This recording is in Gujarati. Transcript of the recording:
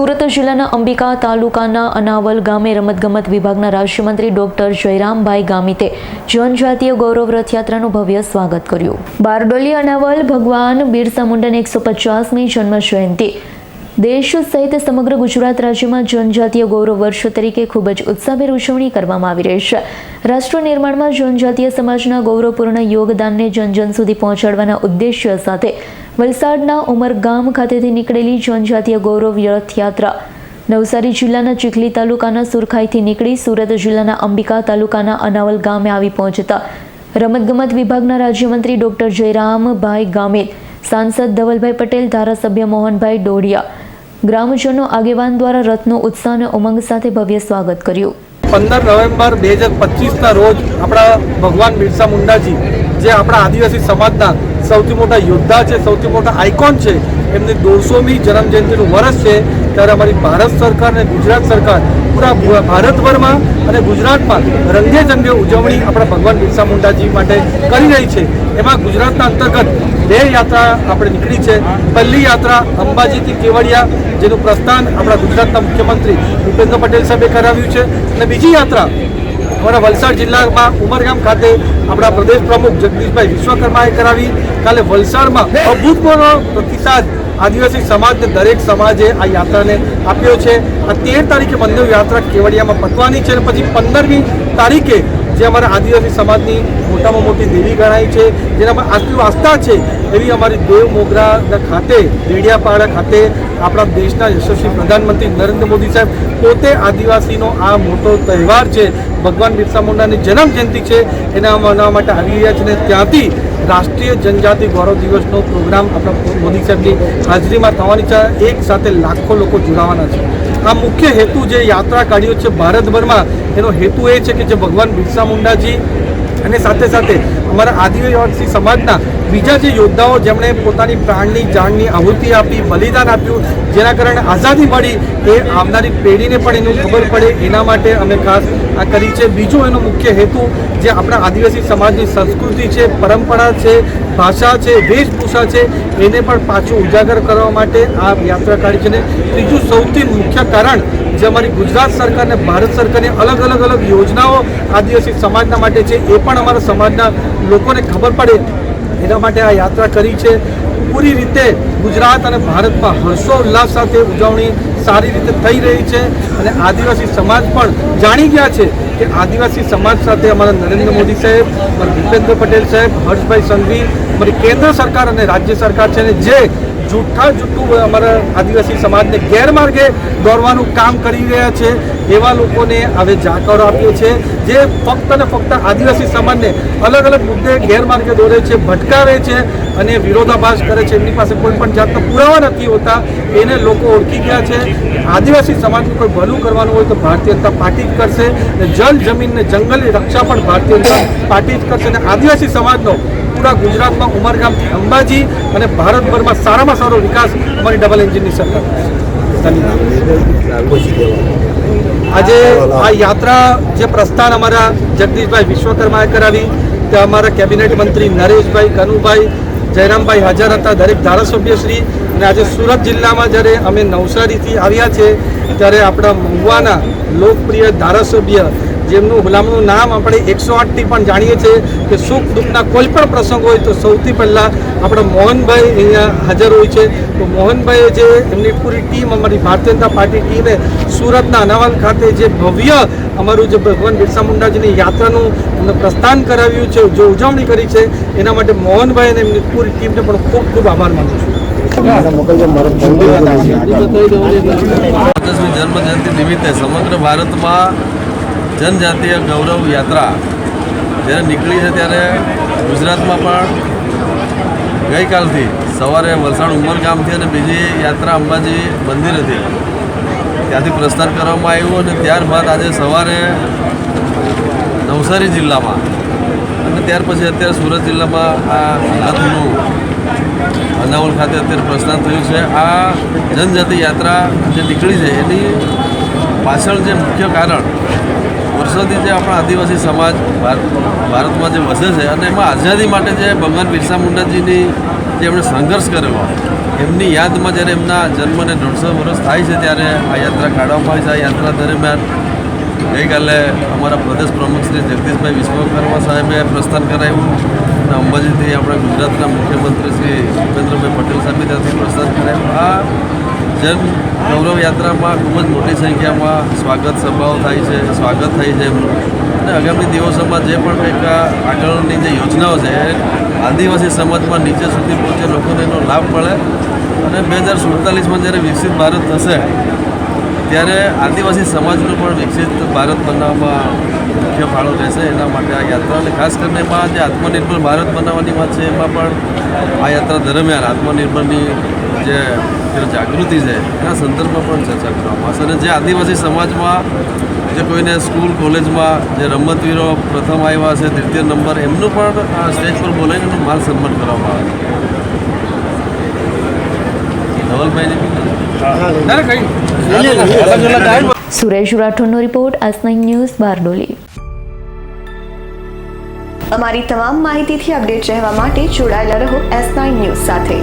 સુરત જિલ્લાના અંબિકા તાલુકાના અનાવલ ગામે રમતગમત વિભાગના રાજ્યમંત્રી ડોક્ટર જયરામભાઈ ગામિતે જનજાતીય ગૌરવ રથયાત્રાનું ભવ્ય સ્વાગત કર્યું. બારડોલી અનાવલ ભગવાન બિરસા મુંડાની એકસો પચાસમી જન્મ જયંતિ દેશ સહિત સમગ્ર ગુજરાત રાજ્યમાં જનજાતીય ગૌરવ વર્ષ તરીકે ખૂબ જ ઉત્સાહભેર ઉજવણી કરવામાં આવી રહી છે. રાષ્ટ્ર નિર્માણમાં જનજાતીય સમાજના ગૌરવપૂર્ણ યોગદાનને જન જન સુધી પહોંચાડવાના ઉદ્દેશ્ય સાથે વલસાડના ઉમરગામ ખાતેથી નીકળેલી જનજાતીય ગૌરવ રથયાત્રા નવસારી જિલ્લાના ચીખલી તાલુકાના સુરખાઈથી નીકળી સુરત જિલ્લાના અંબિકા તાલુકાના અનાવલ ગામે આવી પહોંચતા રમતગમત વિભાગના રાજ્યમંત્રી ડોક્ટર જયરામભાઈ ગામિત, સાંસદ ધવલભાઈ પટેલ, ધારાસભ્ય મોહનભાઈ ડોડિયા ગ્રામજનો આગેવાન દ્વારા રથનો ઉત્સાહ અને ઉમંગ સાથે ભવ્ય સ્વાગત કર્યું. પંદર નવેમ્બર બે હજાર પચીસના રોજ આપણા ભગવાન બિરસા મુંડાજી, જે આપણા આદિવાસી સમાજના સૌથી મોટા યોદ્ધા છે, સૌથી મોટા આઇકોન છે, એમની દોઢસોમી જન્મજયંતિનું વર્ષ છે. ત્યારે અમારી ભારત સરકાર અને ગુજરાત સરકાર પૂરા ભારતભરમાં અને ગુજરાતમાં રંગે ચંગે ઉજવણી આપણા ભગવાન બિરસા મુંડાજી માટે કરી રહી છે. એમાં ગુજરાતના અંતર્ગત બે યાત્રા આપણે નીકળી છે. પહેલી યાત્રા અંબાજીથી કેવડિયા, જેનું પ્રસ્થાન આપણા ગુજરાતના મુખ્યમંત્રી ભૂપેન્દ્ર પટેલ સાહેબે કરાવ્યું છે. અને બીજી યાત્રા અમારા વલસાડ જિલ્લામાં ઉમરગામ ખાતે આપણા પ્રદેશ પ્રમુખ જગદીશભાઈ વિશ્વકર્માએ કરાવી. કાલે વલસાડમાં અભૂતપૂર્વ પ્રતિસાદ આદિવાસી સમાજને દરેક સમાજે આ યાત્રાને આપ્યો છે. આ તેર તારીખે મંદિર યાત્રા કેવડિયામાં પતવાની છે અને પછી પંદરમી તારીખે જે અમારા આદિવાસી સમાજની મોટામાં મોટી દેવી ગણાય છે, જેનામાં આટલું આસ્થા છે, એવી અમારી દેવ મોગરા ખાતે, દેડિયાપાડા ખાતે આપણા દેશના યશસ્વી પ્રધાનમંત્રી નરેન્દ્ર મોદી સાહેબ પોતે આદિવાસીનો આ મોટો તહેવાર છે, ભગવાન બિરસા મુંડાની જન્મ જયંતિ છે, એના મનાવવા માટે આવી રહ્યા છે અને ત્યાંથી રાષ્ટ્રીય જનજાતિ ગૌરવ દિવસનો પ્રોગ્રામ આપણા મોદી સાહેબની હાજરીમાં થવાની છે એક સાથે લાખો લોકો જોડાવાના છે. આ મુખ્ય હેતુ જે યાત્રા કાઢ્યો છે ભારતભરમાં, એનો હેતુ એ છે કે જે ભગવાન બિરસા મુંડાજી અને સાથે સાથે અમારા આદિવાસી સમાજના બીજા જે યોદ્ધાઓ જેમણે પોતાની પ્રાણની જાણની આહુતિ આપી, બલિદાન આપ્યું, જેના કારણે આઝાદી મળી, એ આવનારી પેઢીને પણ એનું ખબર પડે. એના માટે અમે ખાસ આ કરી છે. બીજો એનો મુખ્ય હેતુ જે આપણા આદિવાસી સમાજની સંસ્કૃતિ છે, પરંપરા છે, ભાષા છે, વેશભૂષા છે, એને પણ પાછું ઉજાગર કરવા માટે આ યાત્રા કાઢી છે. ને ત્રીજું સૌથી મુખ્ય કારણ જે અમારી ગુજરાત સરકાર અને ભારત સરકારની અલગ અલગ અલગ યોજનાઓ આદિવાસી સમાજના માટે છે, એ પણ અમારા સમાજના લોકોને ખબર પડે. એના માટે આ યાત્રા કરી છે. પૂરી રીતે ગુજરાત અને ભારતમાં હર્ષોલ્લાસ સાથે ઉજવણી સારી રીતે થઈ રહી છે અને આદિવાસી સમાજ પણ જાણી ગયા છે કે આદિવાસી સમાજ સાથે અમારા નરેન્દ્ર મોદી સાહેબ, અમારા ભૂપેન્દ્ર પટેલ સાહેબ, હર્ષભાઈ સંઘવી, અમારી કેન્દ્ર સરકાર અને રાજ્ય સરકાર છે ને જે જૂઠા જૂઠું અમારા આદિવાસી સમાજને ગેરમાર્ગે દોરવાનું કામ કરી રહ્યા છે, એવા લોકોને હવે જાકારો આપીએ છે, જે ફક્ત ને ફક્ત આદિવાસી સમાજને અલગ અલગ મુદ્દે ગેરમાર્ગે દોરે છે, ભટકાવે છે અને વિરોધાભાસ કરે છે. એમની પાસે કોઈ પણ જાતના પુરાવા નથી હોતા, એને લોકો ઓળખી ગયા છે. આદિવાસી સમાજનું કોઈ ભલું કરવાનું હોય તો ભારતીય જનતા પાર્ટી જ કરશે. જલ જમીન ને જંગલની રક્ષા પણ ભારતીય જનતા પાર્ટી જ કરશે. અને આદિવાસી સમાજનો પૂરા ગુજરાતમાં ઉમરગામથી અંબાજી અને ભારતભરમાં સારામાં સારો વિકાસ અમારી ડબલ એન્જિનની સરકાર આજે આ યાત્રા જે પ્રસ્થાન અમારા જગદીશભાઈ વિશ્વકર્માએ કરાવી, તે અમારા કેબિનેટ મંત્રી નરેશભાઈ કનુભાઈ, જયરામભાઈ હાજર હતા, દરેક ધારાસભ્યશ્રી અને આજે સુરત જિલ્લામાં જ્યારે અમે નવસારીથી આવ્યા છે ત્યારે આપણા મહુવાના લોકપ્રિય ધારાસભ્ય જેમનું હુલામનું નામ આપણે એકસો આઠથી પણ જાણીએ છીએ કે સુખ દુઃખના કોઈ પણ પ્રસંગ હોય તો સૌથી પહેલાં આપણા મોહનભાઈ અહીંયા હાજર હોય છે. તો મોહનભાઈએ જે એમની પૂરી ટીમ, અમારી ભારતીય જનતા પાર્ટી ટીમે સુરતના અનાવાલ ખાતે જે ભવ્ય અમારું જે ભગવાન બિરસા મુંડાજીની યાત્રાનું એમને પ્રસ્થાન કરાવ્યું છે, જે ઉજવણી કરી છે, એના માટે મોહનભાઈ અને એમની પૂરી ટીમને પણ ખૂબ ખૂબ આભાર માનું છું. જન્મજયંતિ નિમિત્તે સમગ્ર ભારતમાં જનજાતીય ગૌરવ યાત્રા જ્યારે નીકળી છે ત્યારે ગુજરાતમાં પણ ગઈકાલથી સવારે વલસાડ ઉમરગામથી અને બીજી યાત્રા અંબાજી મંદિર હતી. ત્યાંથી પ્રસ્થાન કરવામાં આવ્યું અને ત્યારબાદ આજે સવારે નવસારી જિલ્લામાં અને ત્યાર પછી અત્યારે સુરત જિલ્લામાં આ રથનું અનાવલ ખાતે અત્યારે પ્રસ્થાન થયું છે. આ જનજાતિ યાત્રા જે નીકળી છે એની પાછળ જે મુખ્ય કારણ વર્ષોથી જે આપણા આદિવાસી સમાજ ભારતમાં જે વસે છે અને એમાં આઝાદી માટે જે ભગવાન બિરસા મુંડાજીની જે એમણે સંઘર્ષ કર્યો, એમની યાદમાં જ્યારે એમના જન્મને દોઢસો વર્ષ થાય છે ત્યારે આ યાત્રા કાઢવામાં આવે છે. આ યાત્રા દરમિયાન ગઈકાલે અમારા પ્રદેશ પ્રમુખ શ્રી જગદીશભાઈ વિશ્વકર્મા સાહેબે પ્રસ્થાન કરાવ્યું અને અંબાજીથી આપણા ગુજરાતના મુખ્યમંત્રી શ્રી ભૂપેન્દ્રભાઈ પટેલ સાહેબે ત્યાંથી પ્રસ્થાન કરાવ્યું આ જન ગૌરવ યાત્રામાં ખૂબ જ મોટી સંખ્યામાં સ્વાગત સભાઓ થાય છે, સ્વાગત થાય છે અને આગામી દિવસોમાં જે પણ કંઈક આગળની જે યોજનાઓ છે આદિવાસી સમાજમાં નીચે સુધી પહોંચે, લોકોને એનો લાભ મળે. અને બે હજાર સુડતાલીસમાં જ્યારે વિકસિત ભારત થશે, ત્યારે આદિવાસી સમાજનું પણ વિકસિત ભારત બનાવવામાં મુખ્ય ફાળો રહેશે. એના માટે આ યાત્રા અને ખાસ કરીને એમાં જે આત્મનિર્ભર ભારત બનાવવાની વાત છે, એમાં પણ આ યાત્રા દરમિયાન આત્મનિર્ભરની જે જે જાગૃતિ છે એના સંદર્ભમાં પણ ચર્ચા કરવામાં આવશે. અને જે આદિવાસી સમાજમાં જે કોઈને સ્કૂલ કોલેજમાં જે રમતવીરો પ્રથમ આવ્યા છે તૃતીય નંબર એમનું પણ આ સ્ટેજ પર બોલાવીને એનું માન સન્માન કરવામાં આવે છે. Suresh રાઠોડનો report S nine news Bardoli. અમારી તમામ માહિતીથી અપડેટ રહેવા માટે જોડાયેલા રહો એસ નાઇન ન્યૂઝ સાથે.